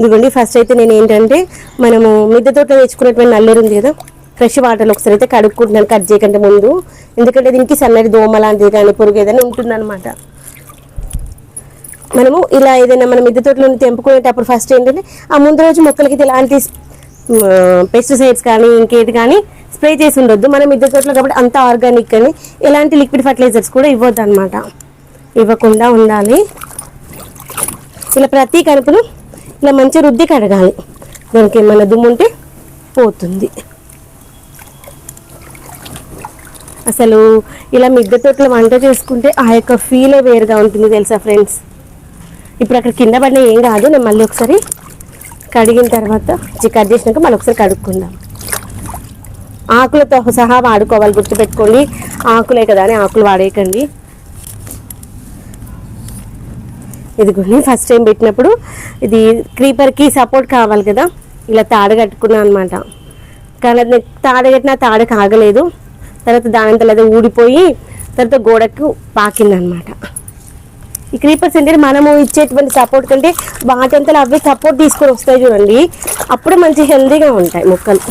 ఇదిగోండి ఫస్ట్ అయితే నేను ఏంటంటే మనము మిద్దె తోటలో తెచ్చుకున్నటువంటి నల్లేరు ఉంది కదా ఫ్రెష్ వాటర్లో ఒకసారి అయితే కడుక్కుంటున్నాను కట్ చేయకంటే ముందు. ఎందుకంటే దీనికి సన్నటి దోమ లాంటిది కానీ పురుగు ఏదైనా ఉంటుందన్నమాట. మనము ఇలా ఏదైనా మనం మిద్దె తోటలో తెంపుకునేటప్పుడు ఫస్ట్ ఏంటంటే ఆ ముందు రోజు మొక్కలకి ఇది ఎలాంటి పెస్టిసైడ్స్ కానీ ఇంకేది కానీ స్ప్రే చేసి ఉండొద్దు. మనం మిద్దె తోటలో కాబట్టి అంత ఆర్గానిక్ కానీ ఎలాంటి లిక్విడ్ ఫర్టిలైజర్స్ కూడా ఇవ్వద్దు అనమాట ఇవ్వకుండా ఉండాలి. ఇలా ప్రతి కలుపును ఇలా మంచి రుద్ది కడగాలి. దానికి ఏమైనా దుమ్ము ఉంటే పోతుంది. అసలు ఇలా మిద్దె తోటలో వంట చేసుకుంటే ఆ యొక్క ఫీలే వేరుగా ఉంటుంది తెలుసా ఫ్రెండ్స్ ఇప్పుడు అక్కడ కింద పడిన ఏం కాదు నేను మళ్ళీ ఒకసారి కడిగిన తర్వాత చి- కట్ చేసినాక మళ్ళీ ఒకసారి కడుక్కుందాం. ఆకులతో సహా వాడుకోవాలి గుర్తుపెట్టుకోండి. ఆకులే కదా అని ఆకులు వాడేయకండి. ఇదిగోండి ఫస్ట్ టైం పెట్టినప్పుడు ఇది క్రీపర్కి సపోర్ట్ కావాలి కదా. ఇలా తాడు కట్టుకున్నాను అనమాట కానీ అది తాడు కట్టిన తాడు కాగలేదు. తర్వాత దానంతలో అది ఊడిపోయి తర్వాత గోడకు పాకిందనమాట ఈ క్రీపర్స్ అంటే మనము ఇచ్చేటువంటి సపోర్ట్ కంటే వాటంతలో అవే సపోర్ట్ తీసుకొని వస్తాయి చూడండి. అప్పుడు మంచి హెల్దీగా ఉంటాయి మొక్కలు.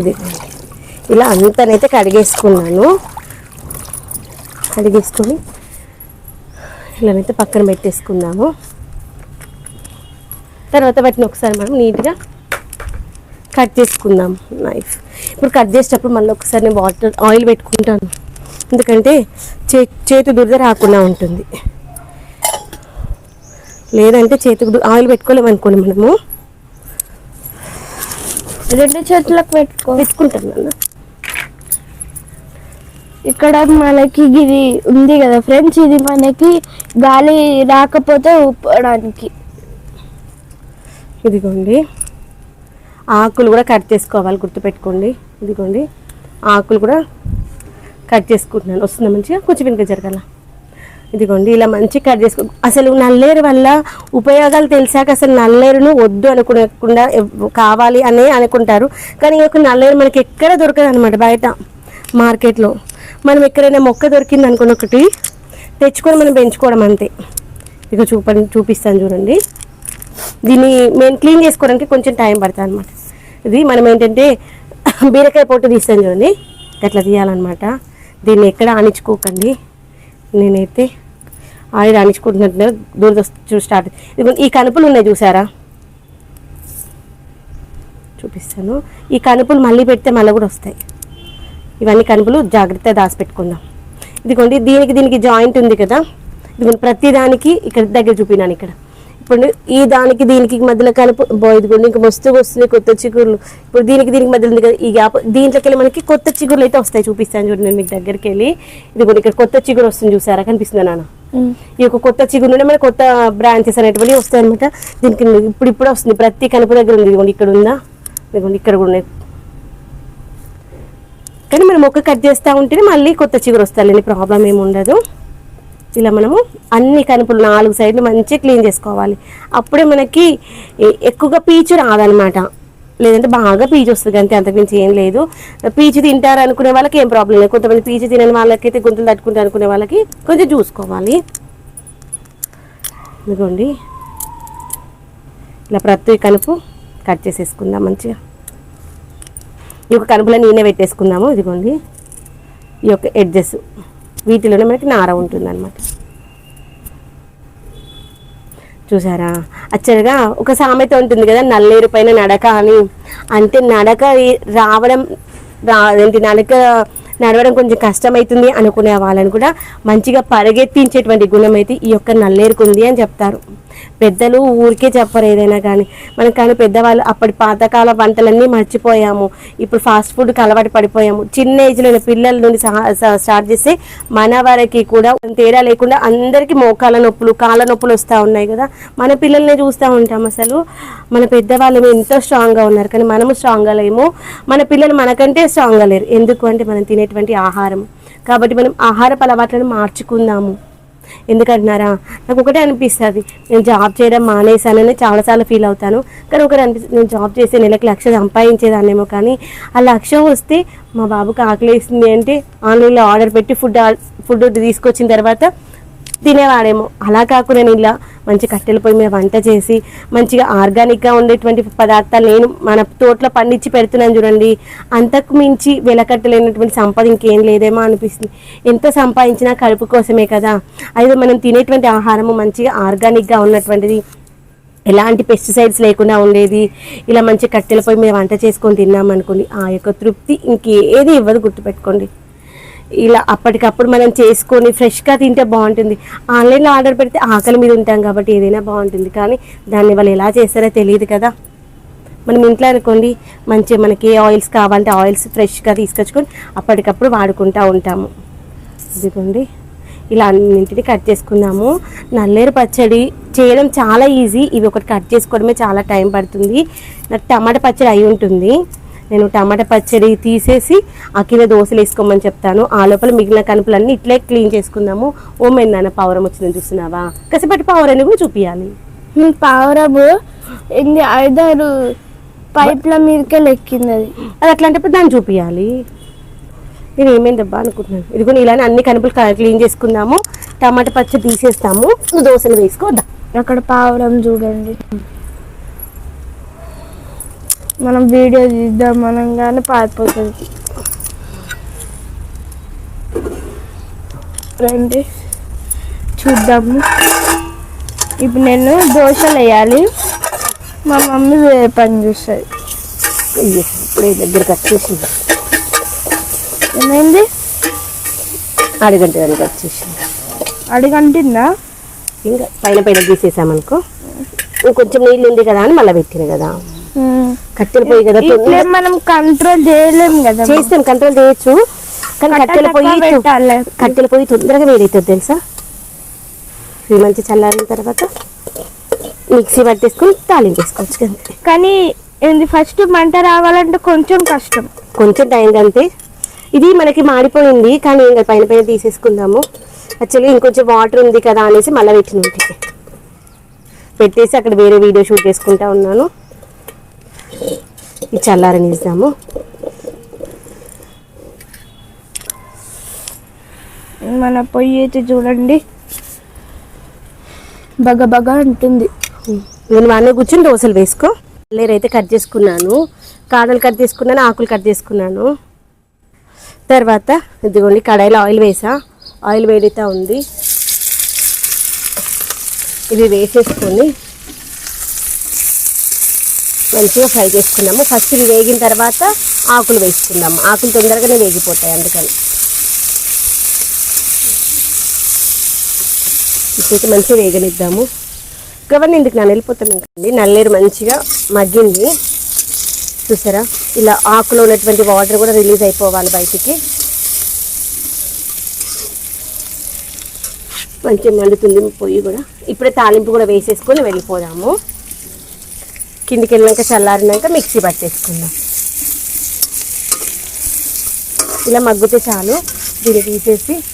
ఇది. ఇలా అంతనైతే కడిగేసుకున్నాను. కడిగేసుకొని ఇలానైతే పక్కన పెట్టేసుకుందాము. తర్వాత వాటిని ఒకసారి మనం నీట్గా కట్ చేసుకుందాం నైఫ్. ఇప్పుడు కట్ చేసేటప్పుడు మళ్ళీ ఒకసారి నేను వాటర్ ఆయిల్ పెట్టుకుంటాను. ఎందుకంటే చే చేతి దురద రాకుండా ఉంటుంది. లేదంటే చేతికి దు- ఆయిల్ పెట్టుకోలేము అనుకోండి మనము. రెండు చేతులకు పెట్టుకో. పెట్టుకుంటాను నాన్న ఇక్కడ మనకి ఇది ఉంది కదా ఫ్రెండ్స్ ఇది మనకి గాలి రాకపోతే ఊపడానికి. ఇదిగోండి. ఆకులు కూడా కట్ చేసుకోవాలి గుర్తుపెట్టుకోండి. ఇదిగోండి. ఆకులు కూడా కట్ చేసుకుంటున్నాను. వస్తుందా మంచిగా? కొంచెం వెనుక జరగాల. ఇదిగోండి ఇలా మంచిగా కట్ చేసుకో అసలు నల్లేరు వల్ల ఉపయోగాలు తెలిసాక అసలు నల్లేరును వద్దు అనుకునకుండా కావాలి అనే అనుకుంటారు. కానీ ఈ యొక్క నల్లేరు మనకి ఎక్కడ దొరకదు అనమాట బయట. మార్కెట్లో. మనం ఎక్కడైనా మొక్క దొరికింది అనుకున్న ఒకటి తెచ్చుకొని మనం పెంచుకోవడం అంతే. ఇక చూప చూపిస్తాను చూడండి. దీన్ని మేము క్లీన్ చేసుకోవడానికి కొంచెం టైం పడుతుంది అనమాట ఇది మనం ఏంటంటే బీరకాయ పొట్టు తీస్తాను చూడండి. అట్లా తీయాలన్నమాట. దీన్ని ఎక్కడ ఆనించుకోకండి నేనైతే ఆయిల్ ఆనించుకుంటున్నట్టు దూరద స్టార్ట్ ఈ కనుపులు ఉన్నాయి చూసారా? చూపిస్తాను. ఈ కనుపులు మళ్ళీ పెడితే మళ్ళీ కూడా వస్తాయి. ఇవన్నీ కనుపులు జాగ్రత్తగా దాచిపెట్టుకుందాం. ఇదిగోండి దీనికి దీనికి జాయింట్ ఉంది కదా? ఇదిగోండి ప్రతి దానికి ఇక్కడ దగ్గర చూపినాను ఇక్కడ. ఇప్పుడు ఈ దానికి దీనికి మధ్యలో కలుపు ఇదిగోండి ఇంకా మస్తు వస్తున్నాయి కొత్త చిగుర్లు. ఇప్పుడు దీనికి దీనికి మధ్యలో ఉంది కదా ఈ గ్యాప్. దీంట్లోకి వెళ్ళి మనకి కొత్త చిగుర్లు అయితే వస్తాయి చూపిస్తాను చూడండి నేను మీకు దగ్గరికి వెళ్ళి ఇదిగోండి ఇక్కడ కొత్త చిగురు వస్తుంది చూసారా? కనిపిస్తుందా నాన్న? ఈ యొక్క కొత్త చిగురు నుండి మనకి కొత్త బ్రాంచెస్ అనేటువంటివి వస్తాయి అనమాట దీనికి ఇప్పుడు ఇప్పుడు వస్తుంది ప్రతి కనుపు దగ్గర ఉంది. ఇదిగోండి ఇక్కడ ఉందా? ఇదిగోండి ఇక్కడ కూడా ఉన్నాయి. కానీ మనం ఒక్క కట్ చేస్తూ ఉంటేనే మళ్ళీ కొత్త చిగురు వస్తాయండి ప్రాబ్లం ఏమి ఉండదు. ఇలా మనము అన్ని కనుపులు నాలుగు సైడ్లు మంచిగా క్లీన్ చేసుకోవాలి. అప్పుడే మనకి ఎక్కువగా పీచు రాదనమాట లేదంటే బాగా పీచు వస్తుంది అంతే అంతకుమించి ఏం లేదు. పీచు తింటారు అనుకునే వాళ్ళకి ఏం ప్రాబ్లం లేదు. కొంతమంది పీచు తినని వాళ్ళకైతే గుంతలు తట్టుకుంటారు అనుకునే వాళ్ళకి కొంచెం చూసుకోవాలి. ఇదిగోండి. ఇలా ప్రతి కనుపు కట్ చేసేసుకుందాం మంచిగా. యొక్క కనుపుల నేనే పెట్టేసుకుందాము ఇదిగోండి. ఈ యొక్క ఎడ్జెస్ వీటిలోనే మనకి నార ఉంటుందన్నమాట. చూసారా? అచ్చగా ఒక సామెత ఉంటుంది కదా నల్లేరు పైన నడక అని. అంటే నడక రావడం రా ఏంటి నడక నడవడం కొంచెం కష్టమవుతుంది అనుకునే వాళ్ళని కూడా మంచిగా పరిగెత్తించేటువంటి గుణం అయితే ఈ యొక్క నల్లేరుకు ఉంది అని చెప్తారు. పెద్దలు ఊరికే చెప్పరు ఏదైనా కానీ. మనకు కానీ పెద్దవాళ్ళు అప్పటి పాతకాల వంటలన్నీ మర్చిపోయాము. ఇప్పుడు ఫాస్ట్ ఫుడ్కి అలవాటు పడిపోయాము. చిన్న ఏజ్లో పిల్లల నుండి సహా- స్టార్ట్ చేస్తే మన వారికి కూడా తేడా లేకుండా అందరికీ మోకాల నొప్పులు కాళ్ళ నొప్పులు వస్తూ ఉన్నాయి కదా. మన పిల్లల్ని చూస్తూ ఉంటాం అసలు. మన పెద్దవాళ్ళు ఎంతో స్ట్రాంగ్గా ఉన్నారు కానీ మనము స్ట్రాంగ్గా లేము. మన పిల్లలు మనకంటే స్ట్రాంగ్గా లేరు. ఎందుకు అంటే మనం అనేటువంటి ఆహారం. కాబట్టి మనం ఆహారపు అలవాట్లను మార్చుకుందాము. ఎందుకంటున్నారా? నాకు ఒకటే అనిపిస్తుంది. నేను జాబ్ చేయడం మానేశానని చాలాసార్లు ఫీల్ అవుతాను. కానీ ఒకటి అనిపిస్తుంది నేను జాబ్ చేసే నెలకు లక్ష సంపాదించేదాన్నేమో కానీ ఆ లక్ష్యం వస్తే మా బాబుకి ఆకలి వేసింది అంటే ఆన్లైన్లో ఆర్డర్ పెట్టి ఫుడ్ ఫుడ్ తీసుకొచ్చిన తర్వాత తినేవాడేమో. అలా కాకుండా నేను ఇలా మంచి కట్టెల పొయ్యి మీద వంట చేసి మంచిగా ఆర్గానిక్గా ఉండేటువంటి పదార్థాలు నేను మన తోటలో పండించి పెడుతున్నాను చూడండి. అంతకు మించి వెలకట్టలేనటువంటి సంపద ఇంకేం లేదేమో అనిపిస్తుంది. ఎంత సంపాదించినా కడుపు కోసమే కదా. అయితే మనం తినేటువంటి ఆహారము మంచిగా ఆర్గానిక్గా ఉన్నటువంటిది. ఎలాంటి పెస్టిసైడ్స్ లేకుండా ఉండేది. ఇలా మంచి కట్టెల పొయ్యి మీద వంట చేసుకొని తిన్నామనుకోండి ఆ యొక్క తృప్తి ఇంకేది ఇవ్వదు గుర్తుపెట్టుకోండి. ఇలా అప్పటికప్పుడు మనం చేసుకొని ఫ్రెష్గా తింటే బాగుంటుంది. ఆన్లైన్లో ఆర్డర్ పెడితే ఆకలి మీద ఉంటాం కాబట్టి ఏదైనా బాగుంటుంది. కానీ దాన్ని వాళ్ళు ఎలా చేస్తారో తెలియదు కదా. మనం ఇంట్లో అనుకోండి మంచి మనకి ఏ ఆయిల్స్ కావాలంటే ఆయిల్స్ ఫ్రెష్గా తీసుకొచ్చుకొని అప్పటికప్పుడు వాడుకుంటూ ఉంటాము. ఇదిగోండి. ఇలా అన్నింటినీ కట్ చేసుకుందాము నల్లేరు పచ్చడి చేయడం చాలా ఈజీ. ఇవి ఒకటి కట్ చేసుకోవడమే చాలా టైం పడుతుంది. నాకు టమాటా పచ్చడి అయి ఉంటుంది. నేను టమాటా పచ్చడి తీసేసి ఆ కిలో దోశలు వేసుకోమని చెప్తాను. ఆ లోపల మిగిలిన కనుపులన్నీ ఇట్లే క్లీన్ చేసుకుందాము. ఓ నాన్న పౌరం వచ్చిందని చూస్తున్నావా? కసిపట్టి పౌరాన్ని కూడా చూపించాలి పావురము ఎన్ని ఐదారు పైప్ల మీదకే లెక్కింది అది అది అట్లాంటప్పుడు దాన్ని చూపించాలి నేను ఏమైందబ్బా అనుకుంటున్నాను. ఇదిగో ఇలానే అన్ని కనుపులు క్లీన్ చేసుకుందాము. టమాటా పచ్చడి తీసేస్తాము. నువ్వు దోశలు వేసుకోద్దా అక్కడ పావురం చూడండి. మనం వీడియో తీద్దాం మనం కానీ పారిపోతుంది. రండి. చూద్దాము. ఇప్పుడు నేను దోశలు వేయాలి. మా మమ్మీ వేరే పని చూస్తుంది. ఇప్పుడే దగ్గరకు వచ్చేసింది ఏమైంది? అడిగంట దానికి వచ్చేసింది అడిగంటిందా? ఇంకా పైన పైన తీసేసామనుకో. ఇంకొంచెం నీళ్ళు ఉంది కదా అని మళ్ళీ పెట్టిన కదా. కట్టెలు పోయి కదా మనం కంట్రోల్ చేయలేం కదా చేస్తాం కంట్రోల్ చేయొచ్చు. కానీ కట్టెల పొయ్యి. కట్టెల పొయ్యి తొందరగా వేడవుతుంది తెలుసా? ఇది మంచి చల్లారిన తర్వాత మిక్సీ పట్టేసుకొని తాలింపు వేసుకోవచ్చు అంతే కానీ ఏంది ఫస్ట్ మంట రావాలంటే కొంచెం కష్టం. కొంచెం టైం అంతే. ఇది మనకి మాడిపోయింది కానీ ఇంకా పైన పైన తీసేసుకుందాము. యాక్చువల్లీ ఇంకొంచెం వాటర్ ఉంది కదా అనేసి మళ్ళీ పెట్టిన పెట్టేసి అక్కడ వేరే వీడియో షూట్ చేసుకుంటా ఉన్నాను. ఇది చల్లారని ఇద్దాము మన పొయ్యి అయితే చూడండి. బగ బగ అంటుంది నేను వాడిని కూర్చొని దోశలు వేసుకో. లేరైతే కట్ చేసుకున్నాను. కాడలు కట్ చేసుకున్నాను ఆకులు కట్ చేసుకున్నాను. తర్వాత ఇదిగోండి కడాయిలో ఆయిల్ వేసా. ఆయిల్ వేడితా ఉంది. ఇది వేసేసుకొని మంచిగా ఫ్రై చేసుకున్నాము. ఫస్ట్ ఇవి వేగిన తర్వాత ఆకులు వేసుకుందాము. ఆకులు తొందరగానే వేగిపోతాయి అందుకని. ఇప్పుడైతే మంచిగా వేగనిద్దాము. గవర్ని ఇందుకు నేను వెళ్ళిపోతాను ఇంకండి నల్లేరు మంచిగా మగ్గింది. చూసారా? ఇలా ఆకులో ఉన్నటువంటి వాటర్ కూడా రిలీజ్ అయిపోవాలి బయటికి. మంచిగా మండుతుంది పొయ్యి కూడా. ఇప్పుడే తాలింపు కూడా వేసేసుకొని వెళ్ళిపోదాము. కిందికి వెళ్ళినాక చల్లారినాక మిక్సీ పట్టేసుకుందాం ఇలా మగ్గితే చాలు. దీన్ని తీసేసి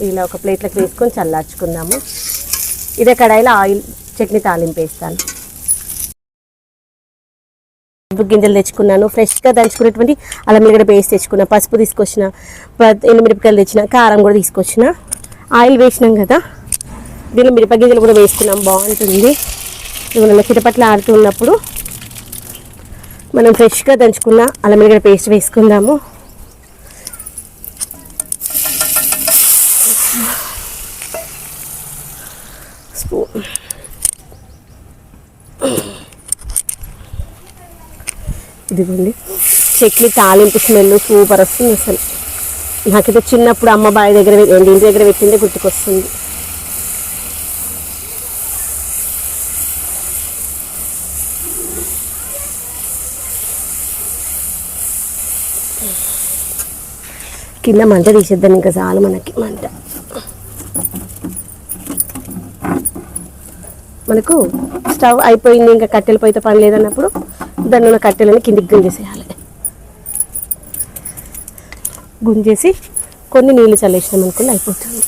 ఇలా ఒక ప్లేట్లోకి వేసుకొని చల్లార్చుకుందాము. ఇదే కడాయిలో ఆయిల్ చట్నీ తాలింపు వేస్తాను. గింజలు తెచ్చుకున్నాను. ఫ్రెష్గా దంచుకున్నటువంటి అల్లం ఎల్లిగడ్డ పేస్ట్ తెచ్చుకున్నా. పసుపు తీసుకొచ్చిన ప- ఎండుమిరపకాయలు తెచ్చిన కారం కూడా తీసుకొచ్చిన. ఆయిల్ వేసినాం కదా. దీనిలో మిరప గింజలు కూడా వేసుకున్నాం. బాగుంటుంది. ఇవన్న చిటపట్లు ఆడుతూ ఉన్నప్పుడు మనం ఫ్రెష్గా దంచుకున్న అల్లం పేస్ట్ వేసుకుందాము. స్పూన్ ఇదిగోండి. చట్నీ తాలింపు స్మెల్ సూపర్ వస్తుంది అసలు. నాకైతే చిన్నప్పుడు అమ్మ బావి దగ్గర ఇంటి దగ్గర పెట్టిందే గుర్తుకొస్తుంది. కింద మంట తీసేద్దాం ఇంకా చాలు మనకి మంట. మనకు స్టవ్ అయిపోయింది ఇంకా కట్టెల పొయ్యితో పని లేదన్నప్పుడు దాన్ని ఉన్న కట్టెలని కిందికి గుంజేసేయాలి. గుంజేసి కొన్ని నీళ్ళు చల్లేసినాం అనుకోండి అయిపోతుంది.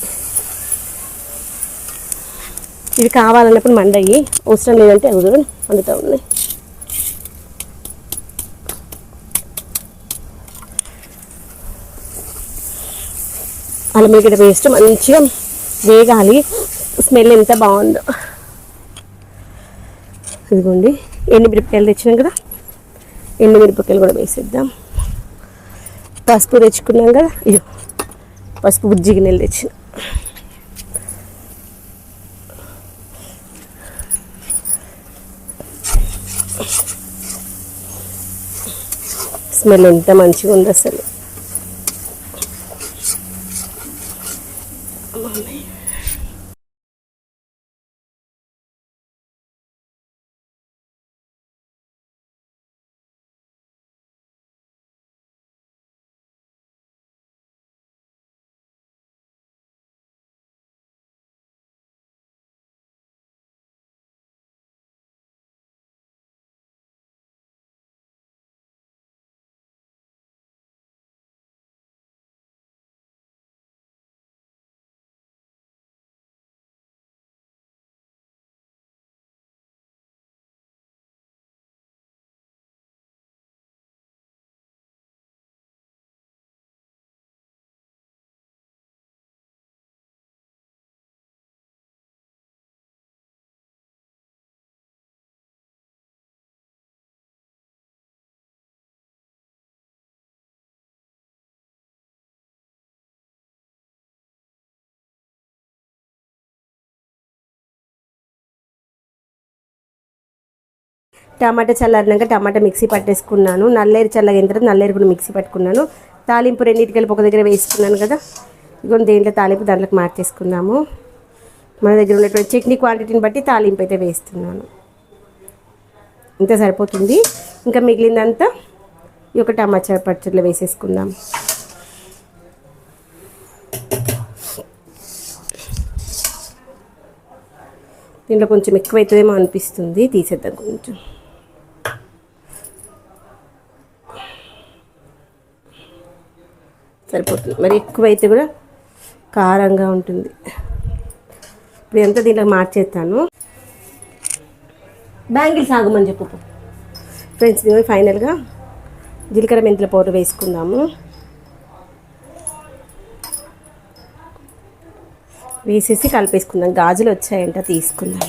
ఇవి కావాలన్నప్పుడు మండయి అవసరం లేదంటే అవి కూడా ఉన్నాయి. అల్లం వెల్లిగడ్డ పేస్ట్ మంచిగా వేగాలి. స్మెల్ ఎంత బాగుందో. ఇదిగోండి ఎండు మిరపకాయలు తెచ్చినాం కదా. ఎండు మిరపకాయలు కూడా వేసేద్దాం. పసుపు తెచ్చుకున్నాం కదా. ఇదో పసుపు బుజ్జి గిన్నెలు తెచ్చిన. స్మెల్ ఎంత మంచిగా ఉంది అసలు. టమాటా చల్లారినాక టమాటా మిక్సీ పట్టేసుకున్నాను. నల్లేరు చల్లగిన తర్వాత నల్లేరు కూడా మిక్సీ పట్టుకున్నాను. తాలింపు రెండింటికి కలిపి ఒక దగ్గర వేసుకున్నాను కదా. ఇదిగో దేంట్లో తాలింపు దాంట్లోకి మార్చేసుకుందాము. మన దగ్గర ఉన్నటువంటి చట్నీ క్వాంటిటీని బట్టి తాలింపు అయితే వేస్తున్నాను. ఇంత సరిపోతుంది. ఇంకా మిగిలిందంతా ఈ ఒక టమాటా పచ్చడిలో వేసేసుకుందాం. దీంట్లో కొంచెం ఎక్కువ అవుతుందేమో అనిపిస్తుంది. తీసేద్దాం కొంచెం. సరిపోతుంది. మరి ఎక్కువ అయితే కూడా కారంగా ఉంటుంది. ఇప్పుడు ఎంత దీంట్లో మార్చేస్తాను? బ్యాంగిల్స్ ఆగమని చెప్పు. ఫ్రెండ్స్ ఇదిగో ఫైనల్గా జీలకర్ర మెంతుల పౌడర్ వేసుకుందాము. వేసేసి కలిపేసుకుందాం. గాజులు వచ్చాయంట తీసుకుందాం.